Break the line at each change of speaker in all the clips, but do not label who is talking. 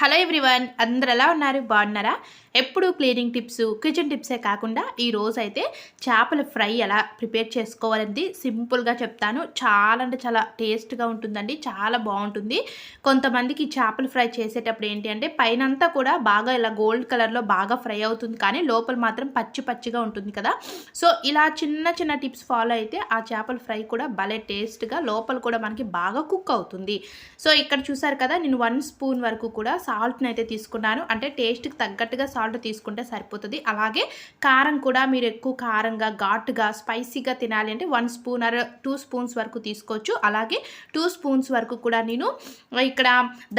Hello everyone అందరు ఎలా ఉన్నారు? బాగున్నారా? ఎప్పుడు క్లీనింగ్ టిప్స్ కిచెన్ టిప్సే కాకుండా ఈ రోజు అయితే చేపల ఫ్రై ఎలా ప్రిపేర్ చేసుకోవాలని సింపుల్గా చెప్తాను. చాలా అంటే చాలా టేస్ట్గా ఉంటుందండి చాలా బాగుంటుంది. కొంతమందికి చేపల ఫ్రై చేసేటప్పుడు ఏంటి అంటే పైనంతా కూడా బాగా ఇలా గోల్డ్ కలర్లో బాగా ఫ్రై అవుతుంది కానీ లోపల మాత్రం పచ్చి పచ్చిగా ఉంటుంది కదా. సో ఇలా చిన్న చిన్న టిప్స్ ఫాలో అయితే ఆ చేపల ఫ్రై కూడా భలే టేస్ట్గా లోపల కూడా మనకి బాగా కుక్ అవుతుంది. సో ఇక్కడ చూసారు కదా నేను వన్ స్పూన్ వరకు కూడా సాల్ట్ని అయితే తీసుకున్నాను. అంటే టేస్ట్కి తగ్గట్టుగా సాల్ట్ తీసుకుంటే సరిపోతుంది. అలాగే కారం కూడా మీరు ఎక్కువ కారంగా ఘాటుగా స్పైసీగా తినాలి అంటే one spoon or two spoons వరకు తీసుకోవచ్చు. అలాగే టూ స్పూన్స్ వరకు కూడా నేను ఇక్కడ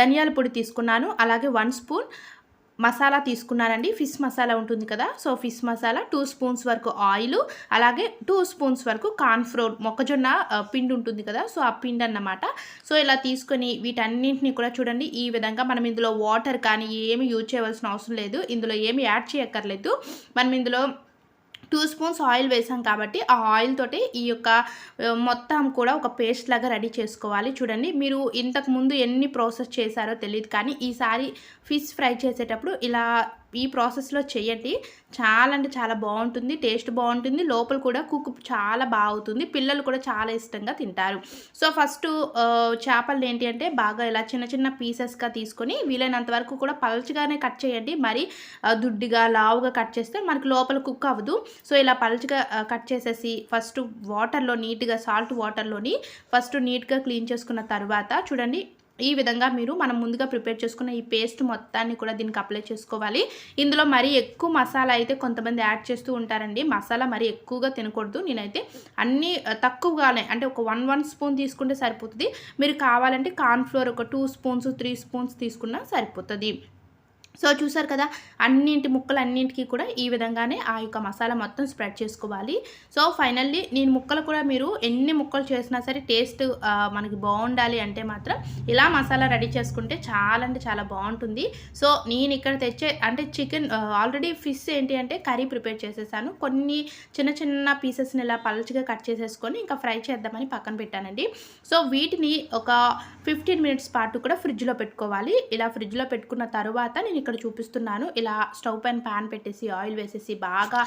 ధనియాల పొడి తీసుకున్నాను. అలాగే వన్ స్పూన్ మసాలా తీసుకున్నానండి ఫిష్ మసాలా ఉంటుంది కదా. So fish masala two spoons వరకు ఆయిల్ అలాగే టూ స్పూన్స్ వరకు కార్న్ఫ్లోర్ మొక్కజొన్న పిండి ఉంటుంది కదా. సో ఆ పిండి అన్నమాట. సో ఇలా తీసుకొని వీటన్నింటినీ కూడా చూడండి. ఈ విధంగా మనం ఇందులో వాటర్ కానీ ఏమి యూజ్ చేయవలసిన అవసరం లేదు. ఇందులో ఏమి యాడ్ చేయక్కర్లేదు. మనం ఇందులో టూ స్పూన్స్ ఆయిల్ వేసాం కాబట్టి ఆ ఆయిల్ తోటి ఈ యొక్క మొత్తం కూడా ఒక పేస్ట్ లాగా రెడీ చేసుకోవాలి. చూడండి మీరు ఇంతకు ముందు ఎన్ని ప్రాసెస్ చేశారో తెలియదు కానీ ఈసారి ఫిష్ ఫ్రై చేసేటప్పుడు ఇలా ఈ ప్రాసెస్లో చేయండి. చాలా అంటే చాలా బాగుంటుంది. టేస్ట్ బాగుంటుంది. లోపల కూడా కుక్ చాలా బాగుతుంది. పిల్లలు కూడా చాలా ఇష్టంగా తింటారు. సో ఫస్ట్ చేపలు ఏంటి అంటే బాగా ఇలా చిన్న చిన్న పీసెస్గా తీసుకొని వీలైనంత వరకు కూడా పల్చగానే కట్ చేయండి. మరి దుడ్డిగా లావుగా కట్ చేస్తే మనకి లోపల కుక్ అవ్వదు. సో ఇలా పల్చగా కట్ చేసేసి ఫస్ట్ వాటర్లో నీట్గా సాల్ట్ వాటర్లోని ఫస్ట్ నీట్గా క్లీన్ చేసుకున్న తర్వాత చూడండి ఈ విధంగా మీరు మనం ముందుగా ప్రిపేర్ చేసుకున్న ఈ పేస్ట్ మొత్తాన్ని కూడా దీనికి అప్లై చేసుకోవాలి. ఇందులో మరీ ఎక్కువ మసాలా అయితే కొంతమంది యాడ్ చేస్తూ ఉంటారండి. మసాలా మరీ ఎక్కువగా తినకూడదు. నేనైతే అన్నీ తక్కువగానే అంటే ఒక వన్ వన్ స్పూన్ తీసుకుంటే సరిపోతుంది. మీరు కావాలంటే కార్న్ఫ్లోర్ ఒక టూ స్పూన్స్ త్రీ స్పూన్స్ తీసుకున్నా సరిపోతుంది. సో చూసారు కదా అన్నింటి ముక్కలు అన్నింటికి కూడా ఈ విధంగానే ఆ యొక్క మసాలా మొత్తం స్ప్రెడ్ చేసుకోవాలి. సో ఫైనల్లీ నేను ముక్కలు కూడా మీరు ఎన్ని ముక్కలు చేసినా సరే టేస్ట్ మనకి బాగుండాలి అంటే మాత్రం ఇలా మసాలా రెడీ చేసుకుంటే చాలా అంటే చాలా బాగుంటుంది. సో నేను ఇక్కడ తెచ్చే అంటే చికెన్ ఆల్రెడీ ఫిష్ ఏంటి అంటే కర్రీ ప్రిపేర్ చేసేసాను. కొన్ని చిన్న చిన్న పీసెస్ని ఇలా పలచిగా కట్ చేసేసుకొని ఇంకా ఫ్రై చేద్దామని పక్కన పెట్టానండి. సో వీటిని ఒక ఫిఫ్టీన్ మినిట్స్ పాటు కూడా ఫ్రిడ్జ్లో పెట్టుకోవాలి. ఇలా ఫ్రిడ్జ్లో పెట్టుకున్న తర్వాత నేను ఇక్కడ చూపిస్తున్నాను. ఇలా స్టవ్ పైన ప్యాన్ పెట్టేసి ఆయిల్ వేసేసి బాగా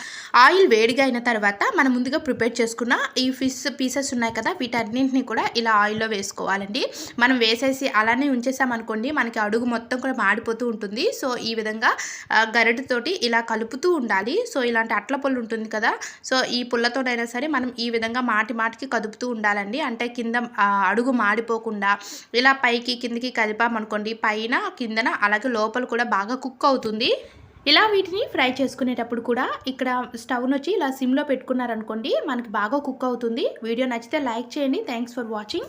ఆయిల్ వేడిగా అయిన తర్వాత మనం ముందుగా ప్రిపేర్ చేసుకున్న ఈ ఫిష్ పీసెస్ ఉన్నాయి కదా వీటన్నింటినీ కూడా ఇలా ఆయిల్లో వేసుకోవాలండి. మనం వేసేసి అలానే ఉంచేసామనుకోండి మనకి అడుగు మొత్తం కూడా మాడిపోతూ ఉంటుంది. సో ఈ విధంగా ఆ, గరిటెతోటి ఇలా కలుపుతూ ఉండాలి. సో ఇలాంటి అట్ల పొల్లు ఉంటుంది కదా సో ఈ పుల్లతోనైనా సరే మనం ఈ విధంగా మాటి మాటికి కదుపుతూ ఉండాలండి. అంటే కింద అడుగు మాడిపోకుండా ఇలా పైకి కిందికి కలిపామనుకోండి పైన కిందన అలాగే లోపల కూడా బాగా కుక్ అవుతుంది. ఇలా వీటిని ఫ్రై చేసుకునేటప్పుడు కూడా ఇక్కడ స్టవ్ను వచ్చి ఇలా సిమ్లో పెట్టుకున్నారనుకోండి మనకి బాగా కుక్ అవుతుంది. వీడియో నచ్చితే లైక్ చేయండి. Thanks for watching